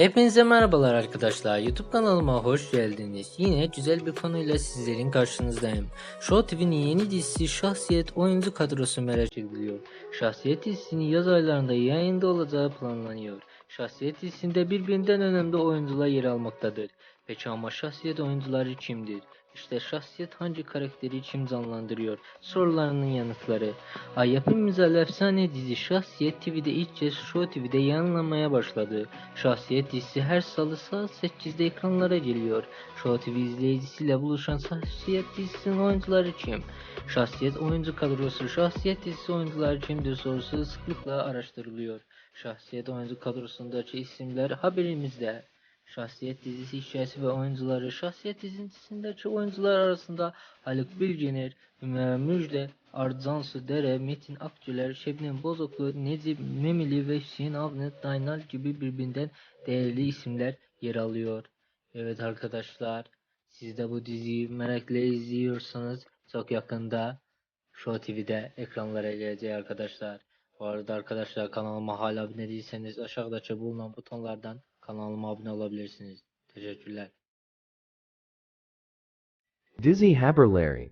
Hepinize merhabalar arkadaşlar. YouTube kanalıma hoş geldiniz. Yine güzel bir konuyla sizlerin karşınızdayım. Show TV'nin yeni dizisi Şahsiyet oyuncu kadrosu merak ediliyor. Şahsiyet dizisinin yaz aylarında yayında olacağı planlanıyor. Şahsiyet dizisinde birbirinden önemli oyuncular yer almaktadır. Peki ama şahsiyet oyuncuları kimdir? İşte şahsiyet hangi karakteri kim canlandırıyor? Sorularının yanıtları. Ay yapım imzalı efsane dizi Şahsiyet TV'de ilk kez Show TV'de yayınlanmaya başladı. Şahsiyet dizisi her salı saat 8'de ekranlara geliyor. Show TV izleyicisiyle buluşan Şahsiyet dizisinin oyuncuları kim? Şahsiyet oyuncu kadrosu Şahsiyet dizisi oyuncuları kimdir sorusu sıklıkla araştırılıyor. Şahsiyet oyuncu kadrosundaki isimler haberimizde. Şahsiyet dizisi hikayesi ve oyuncuları Şahsiyet dizisindeki oyuncular arasında Haluk Bilginer, Ömer Müjde, Arcansu Dere, Metin Akgüler, Şebnem Bozoklu, Necip Memili ve Hüseyin Avni Daynal gibi birbirinden değerli isimler yer alıyor. Evet arkadaşlar, siz de bu diziyi merakla izliyorsanız çok yakında Show TV'de ekranlara gelecek arkadaşlar. Bu arada arkadaşlar kanalıma hala abone değilseniz aşağıdaki bulunan butonlardan kanalıma abone olabilirsiniz. Teşekkürler. Dizzy Haberlary